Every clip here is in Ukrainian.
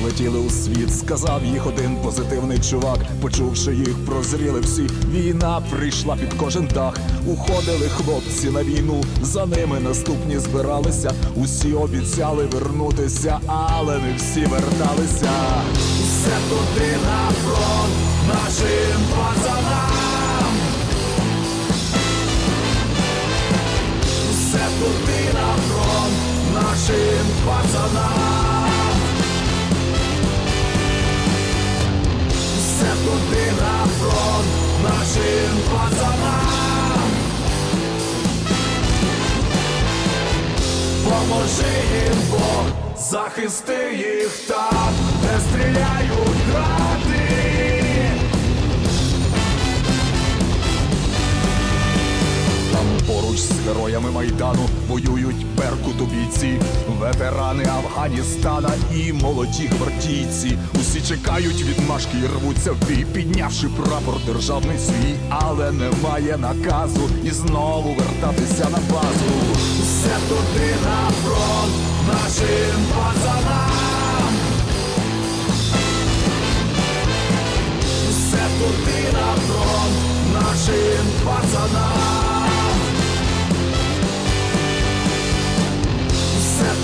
полетіли у світ. Сказав їх один позитивний чувак. Почувши їх, прозріли всі. Війна прийшла під кожен дах. Уходили хлопці на війну. За ними наступні збиралися. Усі обіцяли вернутися, але не всі верталися. Все туди на нашим пацанам. Поможи їм Бог, захисти їх там, де стріляють поруч з героями майдану воюють беркуту бійці, ветерани Афганістана і молоді гвардійці. Усі чекають відмашки і рвуться в бій, піднявши прапор державний свій, але немає наказу і знову вертатися на базу. Все туди на фронт нашим пацанам. Все туди на фронт нашим пацанам.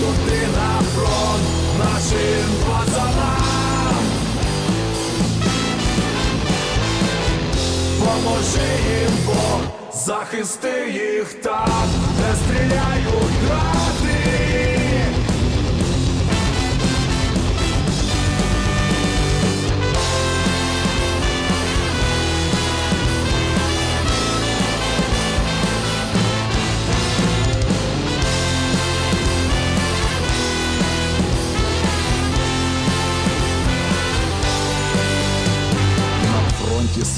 Туди на фронт нашим пацанам. Поможи їм Бог, захисти їх там, де стріляють гради.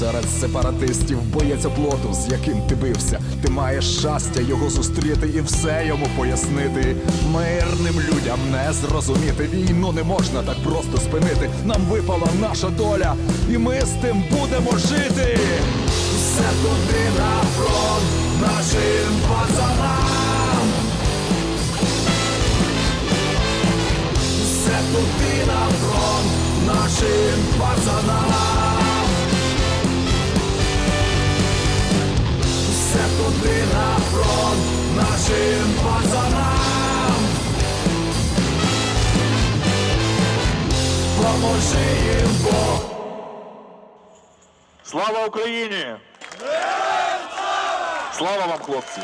Серед сепаратистів боєць оплоту, з яким ти бився. Ти маєш щастя його зустріти і все йому пояснити. Мирним людям не зрозуміти. Війну не можна так просто спинити. Нам випала наша доля, і ми з тим будемо жити. Все туди на фронт нашим пацанам. Все туди на фронт нашим пацанам. Поможи їм Бог. Слава Україні! Слава вам, хлопці!